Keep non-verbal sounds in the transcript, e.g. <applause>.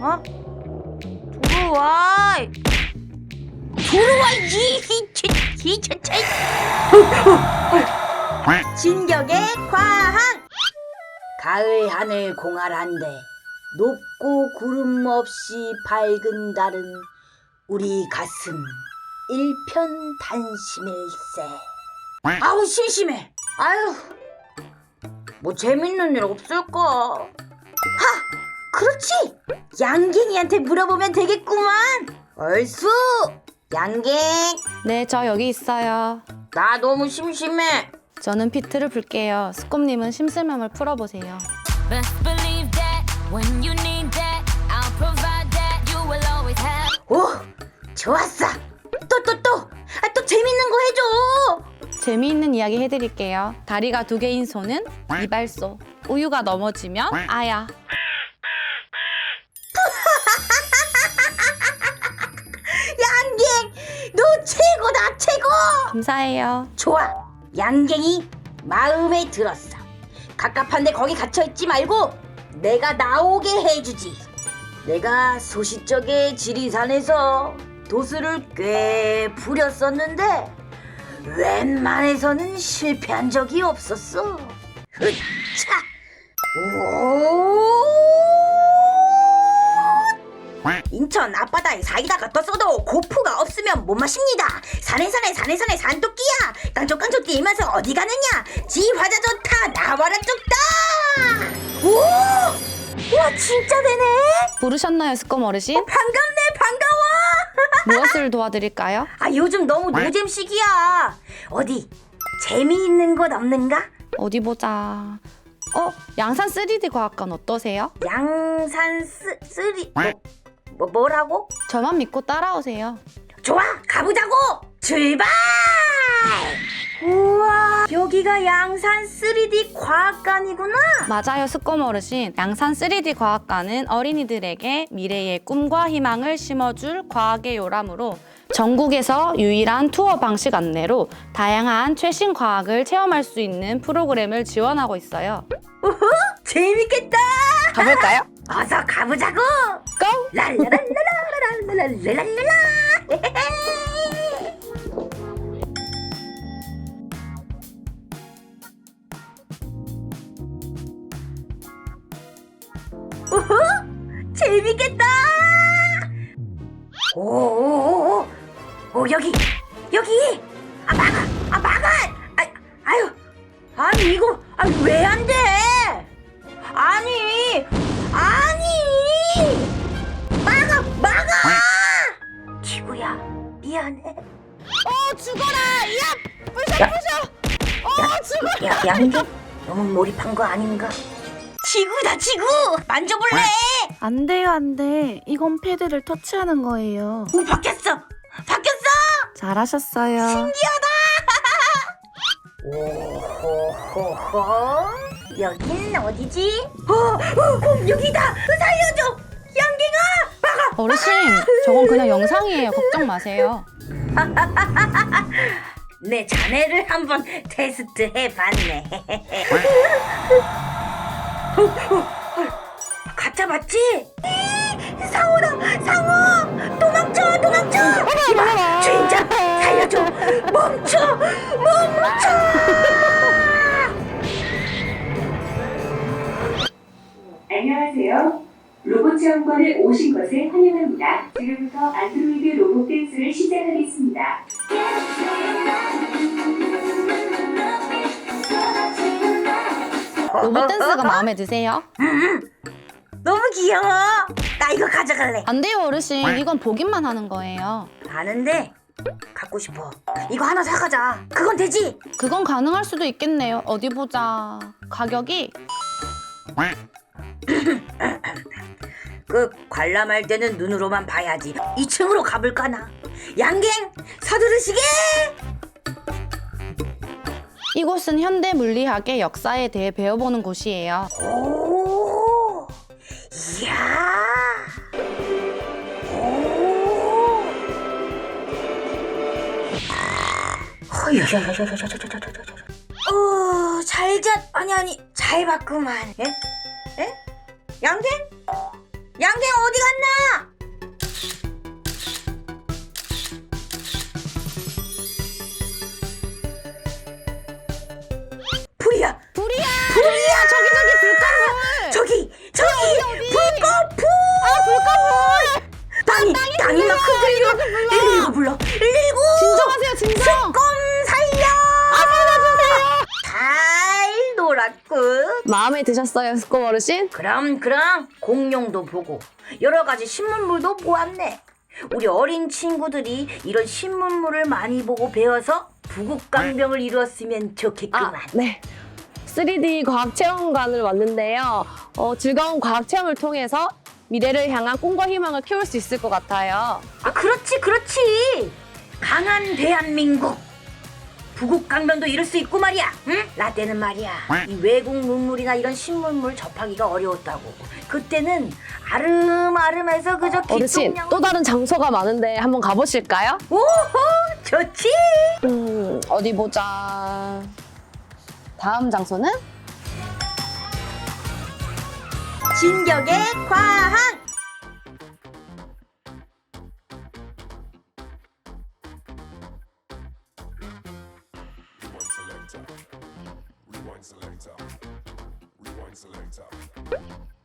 어? 들어와. 들어와 이이이이이 이 이 진격의 과항. 가을 하늘 공활한데 높고 구름 없이 밝은 달은 우리 가슴 일편 단심일세. 아우 심심해. 아유 뭐 재밌는 일 없을까? 하 그렇지 양갱이한테 물어보면 되겠구만. 얼쑤 양갱 네, 저 여기 있어요. 나 너무 심심해. 저는 비트를 불게요. 스콤님은 심술맘을 풀어보세요. Best believe that when you need that, I'll provide that. You will always have. 오 좋았어. 또 또 또. 아 또 재밌는 거 해줘. 재미있는 이야기 해드릴게요. 다리가 두 개인 소는 이발소. 우유가 넘어지면 아야. 감사해요. 좋아. 양갱이 마음에 들었어. 갑갑한데 거기 갇혀 있지 말고 내가 나오게 해주지. 내가 소시적의 지리산에서 도수를 꽤 부렸었는데 웬만해서는 실패한 적이 없었어. 흐차! 오 인천 앞바다에 사이다가 떴어도 고프가 없으면 못 마십니다. 산에 산에 산에 산에 산토끼야. 깡쪽깡쪽 뛰면서 어디 가느냐? 지 화자 좋다. 나와라 쪽다. 오, 와 진짜 되네. 부르셨나요, 스콤 어르신? 반갑네 반가워. <laughs> 무엇을 도와드릴까요? 아 요즘 너무 노잼 시기야. 어디 재미있는 곳 없는가? 어디 보자. 어, 양산 3D 과학관 어떠세요? 양산 쓰 쓰리 뭐, 뭐 뭐라고? 저만 믿고 따라오세요. 좋아 가보자고 출발 우와 여기가 양산 3D 과학관이구나 맞아요, 스콤 어르신. 양산 3D 과학관은 어린이들에게 미래의 꿈과 희망을 심어줄 과학의 요람으로 전국에서 유일한 투어 방식 안내로 다양한 최신 과학을 체험할 수 있는 프로그램을 지원하고 있어요. 재밌겠다 가볼까요? 어서 가보자고 고! 랄라랄라랄라랄라랄라랄라 우후 재밌겠다 오오오오 오 여기 여기 아 막아 아 막아 아 아유 아니 이거 아 왜 안 돼? 야 양갱 너무 몰입한 거 아닌가? 지구다 지구 만져볼래? 안 돼요, 안 돼. 이건 패드를 터치하는 거예요. 오 바뀌었어 바뀌었어 잘하셨어요. 오호호호 여긴 어디지? 어, 어, 곰 여기다 살려줘 양갱아 막아 어르신, 저건 그냥 영상이에요. 걱정 마세요. <laughs> 내 자네를 한번 테스트 해봤네. <laughs> 가짜 맞지? 이, 상어다 상어 도망쳐 도망쳐 이봐 주인장 살려줘 멈춰 멈춰 안녕하세요. 로봇 체험관에 오신 것을 환영합니다. 지금부터 안드로이드 로봇 댄스를 시작하겠습니다. 로봇 댄스가 마음에 드세요? 너무 귀여워 나 이거 가져갈래 안 돼요, 어르신. 이건 보기만 하는 거예요. 아는데 갖고 싶어 이거 하나 사가자 그건 되지? 그건 가능할 수도 있겠네요. 어디 보자. 가격이 그 관람할 때는 눈으로만 봐야지 2층으로 가볼까나 양갱 서두르시게 이곳은 현대 물리학의 역사에 대해 배워보는 곳이에요. 오 이야 오 어, 잘 잤, 아니, 아니, 잘 봤구만. 예? 예? 양갱? 양갱 어디 불러. 불러 119 진정하세요 진정! 슬검 살려! 아 살려주세요! 잘 놀았군 마음에 드셨어요 스코 어르신? 그럼 그럼. 공룡도 보고. 여러 가지 신문물도 보았네. 우리 어린 친구들이 이런 신문물을 많이 보고 배워서 부국강병을 이루었으면 좋겠구만. 아네. 3D 과학 체험관을 왔는데요. 어, 즐거운 과학 체험을 통해서 미래를 향한 꿈과 희망을 키울 수 있을 것 같아요. 아, 그렇지, 그렇지. 강한 대한민국. 부국 강변도 이룰 수 있고 말이야. 응? 라떼는 말이야. 이 외국 문물이나 이런 신문물 접하기가 어려웠다고. 그때는 아름아름해서 그저 어르신, 기똥냥. 또 다른 장소가 많은데 한번 가보실까요? 오호, 좋지. 음, 어디 보자. 다음 장소는? 진격의 과학. Rewind selector. Rewind selector. Rewind selector.